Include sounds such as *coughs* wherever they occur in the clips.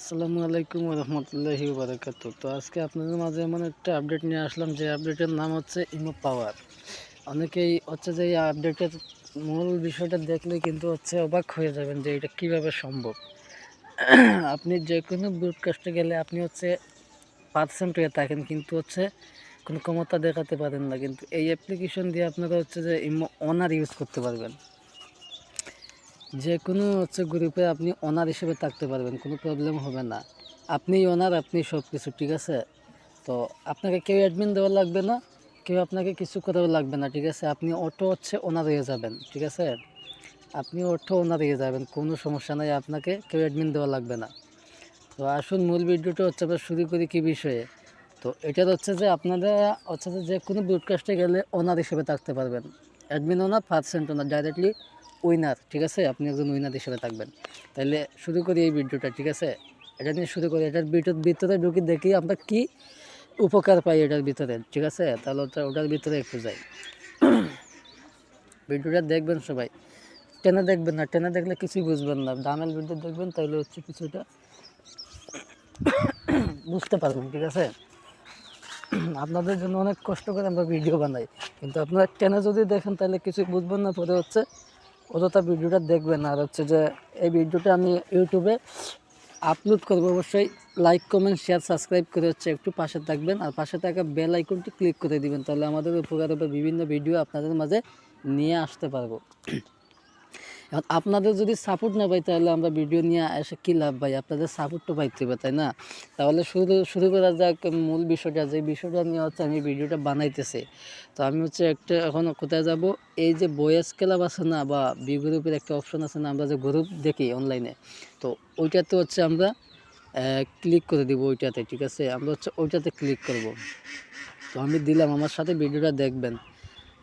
আসসালামু আলাইকুম রহমতুল্লাহি বারাকাতু তো আজকে আপনাদের মাঝে এমন একটা আপডেট নিয়ে আসলাম, যে আপডেটের নাম হচ্ছে ইমো পাওয়ার অনেকেই হচ্ছে যে এই আপডেটের মূল বিষয়টা দেখলে কিন্তু হচ্ছে অবাক হয়ে যাবেন যে এটা কীভাবে সম্ভব। আপনি যে কোনো ব্রডকাস্টে গেলে আপনি হচ্ছে পার্সেন্ট হয়ে থাকেন, কিন্তু হচ্ছে কোনো ক্ষমতা দেখাতে পারেন না। কিন্তু এই অ্যাপ্লিকেশন দিয়ে আপনারা হচ্ছে যে ইমো অনার ইউজ করতে পারবেন। যে কোনো হচ্ছে গ্রুপে আপনি অনার হিসেবে থাকতে পারবেন, কোনো প্রবলেম হবে না। আপনি অনার আপনি সব কিছু ঠিক আছে? তো আপনাকে কেউ অ্যাডমিন দেওয়া লাগবে না, কেউ আপনাকে কিছু করাও লাগবে না, ঠিক আছে? আপনি অটো হচ্ছে ওনার হয়ে যাবেন, ঠিক আছে? আপনি অটো ওনার হয়ে যাবেন, কোনো সমস্যা নাই, আপনাকে কেউ অ্যাডমিন দেওয়া লাগবে না। তো আসুন, মূল ভিডিওটা হচ্ছে আমরা শুরু করি কী বিষয়ে? তো এটা হচ্ছে যে আপনারা হচ্ছে যে কোনো ব্রডকাস্টে গেলে ওনার হিসেবে থাকতে পারবেন। Admin owner percent owner directly winner, ঠিক আছে? আপনি একজন উইনার হিসেবে থাকবেন। তাহলে শুরু করি এই ভিডিওটা, ঠিক আছে? এটা নিয়ে শুরু করি। এটার ভিতর, ভিতরে ঢুকি দেখি আমরা কি উপকার পাই এটার ভিতরে, ঠিক আছে? তাহলে ওটা, ওটার ভিতরে একটু যাই। *clears throat* ভিডিওটা দেখবেন সবাই। টেনে দেখবেন না, টেনে দেখলে কিছুই বুঝবেন না। দামের ভিডিও দেখবেন তাহলে হচ্ছে কিছুটা *clears throat* বুঝতে পারবেন, ঠিক আছে? *clears throat* আপনাদের জন্য অনেক কষ্ট করে আমরা ভিডিও বানাই। কিন্তু আপনারা টেনে যদি দেখেন তাহলে কিছুই বুঝবেন না। পরে হচ্ছে অযথা ভিডিওটা দেখবেন। আর হচ্ছে যে, এই ভিডিওটা আমি ইউটিউবে আপলোড করব। অবশ্যই লাইক কমেন্ট শেয়ার সাবস্ক্রাইব করে হচ্ছে একটু পাশে থাকবেন। আর পাশে থাকা বেল আইকনটি ক্লিক করে দিবেন। তাহলে আমাদের উপকার হবে বিভিন্ন ভিডিও আপনাদের মাঝে নিয়ে আসতে পারব। এখন আপনাদের যদি সাপোর্ট না পাই, তাহলে আমরা ভিডিও নিয়ে এসে কী লাভ ভাই? আপনাদের সাপোর্ট তো পাইতে হবে, তাই না? তাহলে শুরু শুরু করা যাক মূল বিষয়টা যে বিষয়টা নিয়ে হচ্ছে আমি ভিডিওটা বানাইতেছি। তো আমি হচ্ছে একটা, এখন কোথায় যাব? এই যে বয়েস ক্লাব আছে না, বা বি গ্রুপের একটা অপশন আছে না, আমরা যে গ্রুপ দেখি অনলাইনে তো ওইটাতে হচ্ছে আমরা ক্লিক করে দিব ওইটাতে, ঠিক আছে? আমরা হচ্ছে ওইটাতে ক্লিক করব। তো আমি দিলাম, আমার সাথে ভিডিওটা দেখবেন।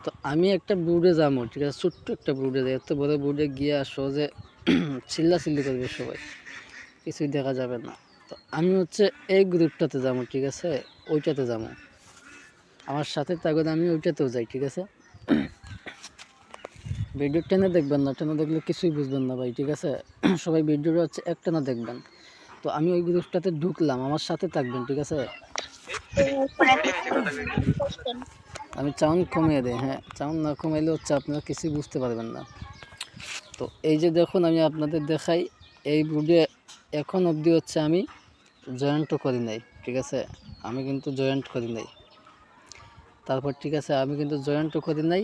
তো আমি একটা বোর্ডে যাব, ঠিক আছে? ছোট্ট একটা বোর্ডে যাই। এত বড় বোর্ডে গিয়ে সহজে *clears throat* চিল্লা চিল্লি করবে সবাই। কিছুই দেখা যাবে না। তো আমি হচ্ছে এই গ্রুপটাতে যাব, ঠিক আছে? ওইটাতে যাব। আমার সাথে থাকলে আমি ওইটাতেও যাই, ঠিক আছে? *clears throat* ভিডিও টেনে দেখবেন না, টেনে দেখলে কিছুই বুঝবেন না ভাই, ঠিক আছে? *clears throat* সবাই ভিডিওটা হচ্ছে একটানা দেখবেন। তো আমি ওই গ্রুপটাতে ঢুকলাম, আমার সাথে থাকবেন, ঠিক আছে? আমি চাউন কমিয়ে দিই হ্যাঁ চাউন না কমাইলে হচ্ছে আপনারা কিছুই বুঝতে পারবেন না। তো এই যে দেখুন, আমি আপনাদের দেখাই, এই বোর্ডে এখন অবধি হচ্ছে আমি জয়েন্টও করি নাই, ঠিক আছে? আমি কিন্তু জয়েন্ট করি নাই। তারপর ঠিক আছে, আমি কিন্তু জয়েন্টও করি নাই,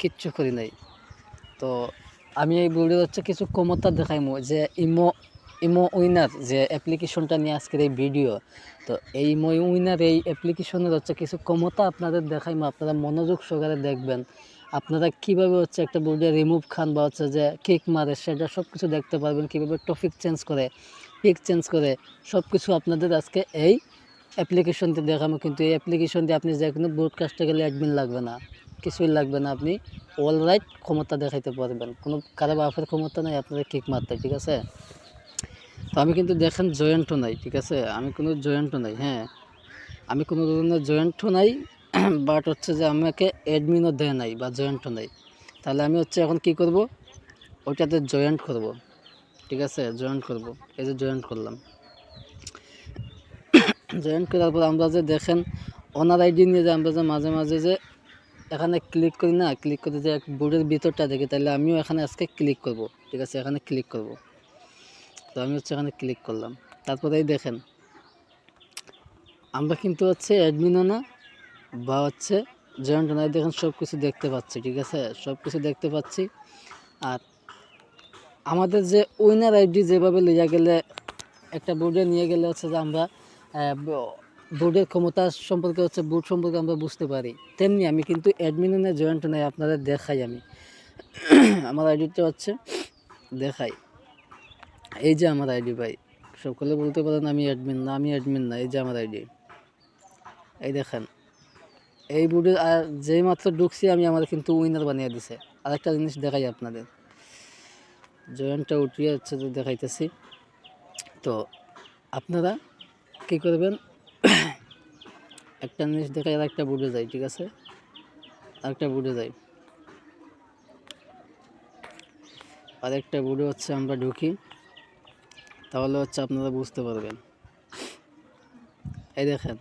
কিচ্ছু করি নাই। তো আমি এই বোর্ডে হচ্ছে কিছু ক্ষমতা দেখাইমো যে ইমো ইমো উইনার যে অ্যাপ্লিকেশনটা নিয়ে আজকের এই ভিডিও তো এই ইমো উইনার এই অ্যাপ্লিকেশনের হচ্ছে কিছু ক্ষমতা আপনাদের দেখাইমো, আপনারা মনোযোগ সহকারে দেখবেন। আপনারা কীভাবে হচ্ছে একটা বোর্ডে রিমুভ খান বা হচ্ছে যে কিক মারে, সেটা সব কিছু দেখতে পারবেন, কীভাবে টপিক চেঞ্জ করে পিক চেঞ্জ করে সব কিছু আপনাদের আজকে এই অ্যাপ্লিকেশনটি দেখাবো কিন্তু এই অ্যাপ্লিকেশন দিয়ে আপনি যে কোনো ব্রডকাস্টে গেলে অ্যাডমিন লাগবে না, কিছুই লাগবে না, আপনি অল রাইট ক্ষমতা দেখাইতে পারবেন। কোনো কারও বাপের ক্ষমতা নেই, আপনাদের কিক মারতে, ঠিক আছে? তো আমি কিন্তু দেখেন জয়েন্টও নাই, ঠিক আছে? আমি কোনো জয়েন্টও নাই হ্যাঁ? আমি কোনো ধরনের জয়েন্টও নাই *clears throat* বাট হচ্ছে যে আমাকে অ্যাডমিনও দেয় নাই বা জয়েন্টও নাই। তাহলে আমি হচ্ছে এখন কি করব? ওইটাতে জয়েন্ট করব, ঠিক আছে? জয়েন্ট করব, এই যে জয়েন্ট করলাম। *clears throat* জয়েন্ট করার পর আমরা যে দেখেন, ওনার আইডি নিয়ে যে আমরা যে মাঝে মাঝে যে এখানে ক্লিক করি না ক্লিক করে যে এক বোর্ডের ভিতরটা দেখি, তাহলে আমিও এখানে আজকে ক্লিক করব, ঠিক আছে? এখানে ক্লিক করব। তো আমি হচ্ছে এখানে ক্লিক করলাম। তারপরে এই দেখেন, আমরা কিন্তু হচ্ছে অ্যাডমিনও না, বা হচ্ছে জয়েন্ট না দেখেন সব কিছু দেখতে পাচ্ছি, ঠিক আছে? সব কিছু দেখতে পাচ্ছি। আর আমাদের যে উইনার আইডি যেভাবে লিয়া গেলে, একটা বোর্ডে নিয়ে গেলে হচ্ছে যে আমরা বোর্ডের ক্ষমতা সম্পর্কে হচ্ছে বোর্ড সম্পর্কে আমরা বুঝতে পারি। তেমনি আমি কিন্তু অ্যাডমিনে জয়েন্ট নাই আপনাদের দেখাই আমি। *coughs* আমার আইডিটা হচ্ছে, দেখাই। এই যে আমার আইডি ভাই, সকলে বলতে পারেন আমি অ্যাডমিন না, আমি অ্যাডমিন না, এই যে আমার আইডি। এই দেখেন, এই বুডে আর যেই মাত্র ঢুকছি আমি আমার কিন্তু উইনার বানিয়ে দিছে। আর একটা জিনিস দেখাই আপনাদের। জয়েন্টটা উঠিয়ে হচ্ছে দেখাইতেছি। তো আপনারা কী করবেন? *coughs* একটা জিনিস দেখাই আর একটা বুড়ে যাই, ঠিক আছে? আরেকটা বুড়ে যাই। আরেকটা বুড়ে হচ্ছে আমরা ঢুকি। তাহলে হচ্ছে আপনারা বুঝতে পারবেন। এই দেখেন,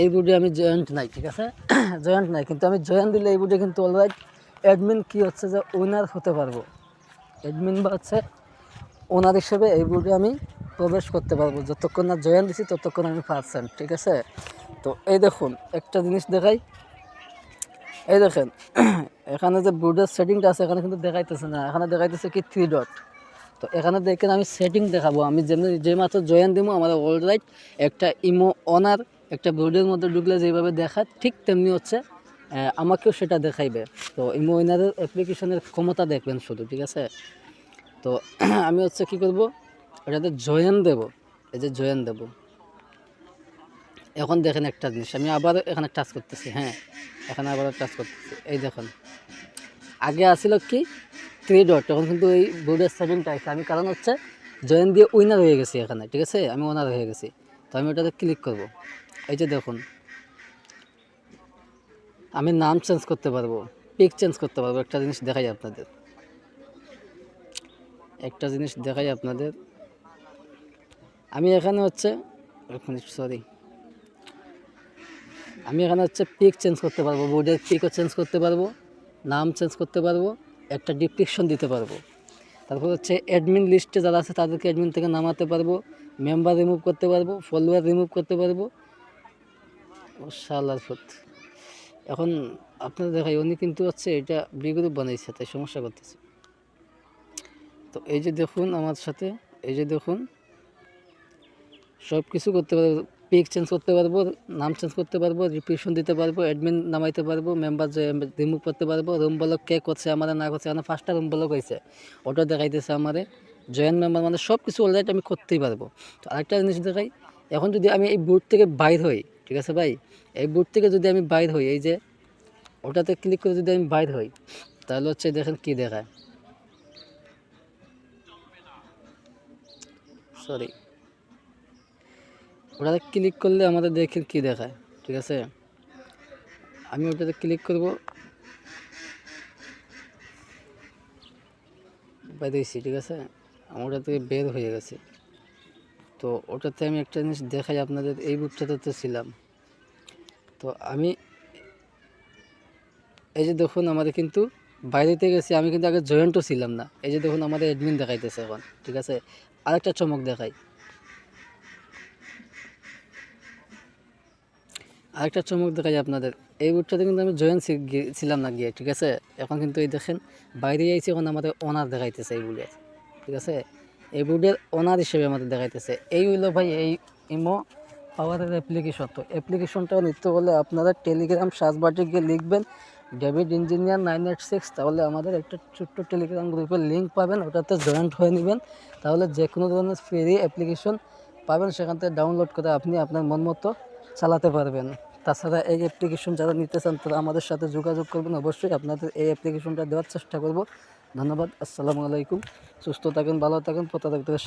এই বুডে আমি জয়েন্ট নাই, ঠিক আছে? *clears throat* জয়েন্ট নাই, কিন্তু আমি জয়েন্ট দিলে এই বুডে কিন্তু অলরাইট অ্যাডমিন কি হচ্ছে যে ওনার হতে পারব। অ্যাডমিন বা হচ্ছে ওনার হিসেবে এই বুডে আমি প্রবেশ করতে পারব। যতক্ষণ না জয়েন দিছি, ততক্ষণ আমি পারছেন, ঠিক আছে? তো এই দেখুন, একটা জিনিস দেখাই। এই দেখেন, *clears throat* এখানে যে বোর্ডের সেটিংটা আছে, এখানে কিন্তু দেখাইতেছে না। এখানে দেখাইতেছে কি থ্রি ডট তো এখানে দেখেন আমি সেটিং দেখাবো। আমি যেমনি যে মাত্র জয়েন দিব আমার ওয়ার্ল্ড রাইট একটা ইমো অনার একটা বোর্ডের মধ্যে ঢুকলে যেভাবে দেখায়, ঠিক তেমনি হচ্ছে আমাকেও সেটা দেখাইবে। তো ইমো ওনারের অ্যাপ্লিকেশনের ক্ষমতা দেখবেন শুধু, ঠিক আছে? তো *clears throat* আমি হচ্ছে কি করব, এটাতে জয়েন দেব। এই যে জয়েন দেব। এখন দেখেন একটা জিনিস, আমি আবার এখানে টাচ করতেছি হ্যাঁ? এখানে আবার টাচ করতেছি। এই দেখুন। আগে আসছিল কি? থ্রি ডট এখন কিন্তু এই বোর্ডের সেটিংটা আছে। আমি কারণ হচ্ছে জয়েন দিয়ে উইনার হয়ে গেছি এখানে, ঠিক আছে? আমি ওনার হয়ে গেছি। তো আমি ওটাতে ক্লিক করব। এই যে দেখুন, আমি নাম চেঞ্জ করতে পারব পিক চেঞ্জ করতে পারব। একটা জিনিস দেখাই আপনাদের। একটা জিনিস দেখাই আপনাদের। আমি এখানে হচ্ছে সরি আমি এখানে হচ্ছে পিক চেঞ্জ করতে পারব বোর্ডের পিকও চেঞ্জ করতে পারব, নাম চেঞ্জ করতে পারব। একটা ডিসক্রিপশন দিতে পারব। তারপর হচ্ছে অ্যাডমিন লিস্টে যারা আছে তাদেরকে অ্যাডমিন থেকে নামাতে পারব মেম্বার রিমুভ করতে পারব ফলোয়ার রিমুভ করতে পারব। ও শালার ফুট এখন আপনারা দেখাই, উনি কিন্তু হচ্ছে এটা বি গ্রুপ বানাইছে, তাই সমস্যা করতেছে। তো এই যে দেখুন আমার সাথে, এই যে দেখুন সব কিছু করতে পারব। পিক চেঞ্জ করতে পারব, নাম চেঞ্জ করতে পারব রিপিশন দিতে পারব অ্যাডমিন নামাইতে পারব মেম্বার রিমুভ করতে পারব রুম ব্লক কে করছে আমার না করছে মানে ফার্স্টটা রুম ব্লক হয়েছে। ওটা দেখাইতেছে আমারে জয়েন্ট মেম্বার মানে সব কিছু অলরেডি আমি করতেই পারব। তো আরেকটা জিনিস দেখাই, এখন যদি আমি এই বুট থেকে বাইর হই, ঠিক আছে ভাই? এই বুট থেকে যদি আমি বাইর হই, এই যে ওটাতে ক্লিক করে যদি আমি বাইর হই, তাহলে হচ্ছে দেখেন কি দেখায়। সরি ওটাতে ক্লিক করলে আমাদের দেখেন কি দেখায়, ঠিক আছে? আমি ওটাতে ক্লিক করব। বেরিয়েছি ঠিক আছে? আমার ওটা থেকে বের হয়ে গেছে। তো ওটাতে আমি একটা জিনিস দেখাই আপনাদের, এই বুকটাতে তো ছিলাম। তো আমি এই যে দেখুন, আমাদের কিন্তু বাইরেতে গেছি, আমি কিন্তু আগে জয়েন্টও ছিলাম না। এই যে দেখুন, আমাদের অ্যাডমিন দেখাইতেছে এখন, ঠিক আছে? আরেকটা চমক দেখাই। আরেকটা চমক দেখাই আপনাদের। এই বুটটাতে কিন্তু আমি জয়েন ছিলাম না গিয়ে, ঠিক আছে? এখন কিন্তু এই দেখেন, বাইরে যাইছি এখন আমাদের ওনার দেখাইতেছে এই বুটের ঠিক আছে? এই বুটের ওনার হিসেবে আমাদের দেখাইতেছে। এই হইল ভাই এই ইমো পাওয়ারের অ্যাপ্লিকেশন তো অ্যাপ্লিকেশনটা নিতে হলে আপনারা টেলিগ্রাম সার্চ বাটে গিয়ে লিখবেন David engineer nine eight six তাহলে আমাদের একটা ছোট্ট টেলিগ্রাম গ্রুপের লিঙ্ক পাবেন, ওটাতে জয়েন্ট হয়ে নেবেন। তাহলে যে কোনো ধরনের ফ্রি অ্যাপ্লিকেশন পাবেন, সেখান থেকে ডাউনলোড করে আপনি আপনার মন মতো চালাতে পারবেন। তাছাড়া এই অ্যাপ্লিকেশন যারা নিতে চান, তারা আমাদের সাথে যোগাযোগ করবেন। অবশ্যই আপনাদের এই অ্যাপ্লিকেশনটা দেওয়ার চেষ্টা করব। ধন্যবাদ, আসসালামু আলাইকুম। সুস্থ থাকেন, ভালো থাকেন প্রতারক থেকে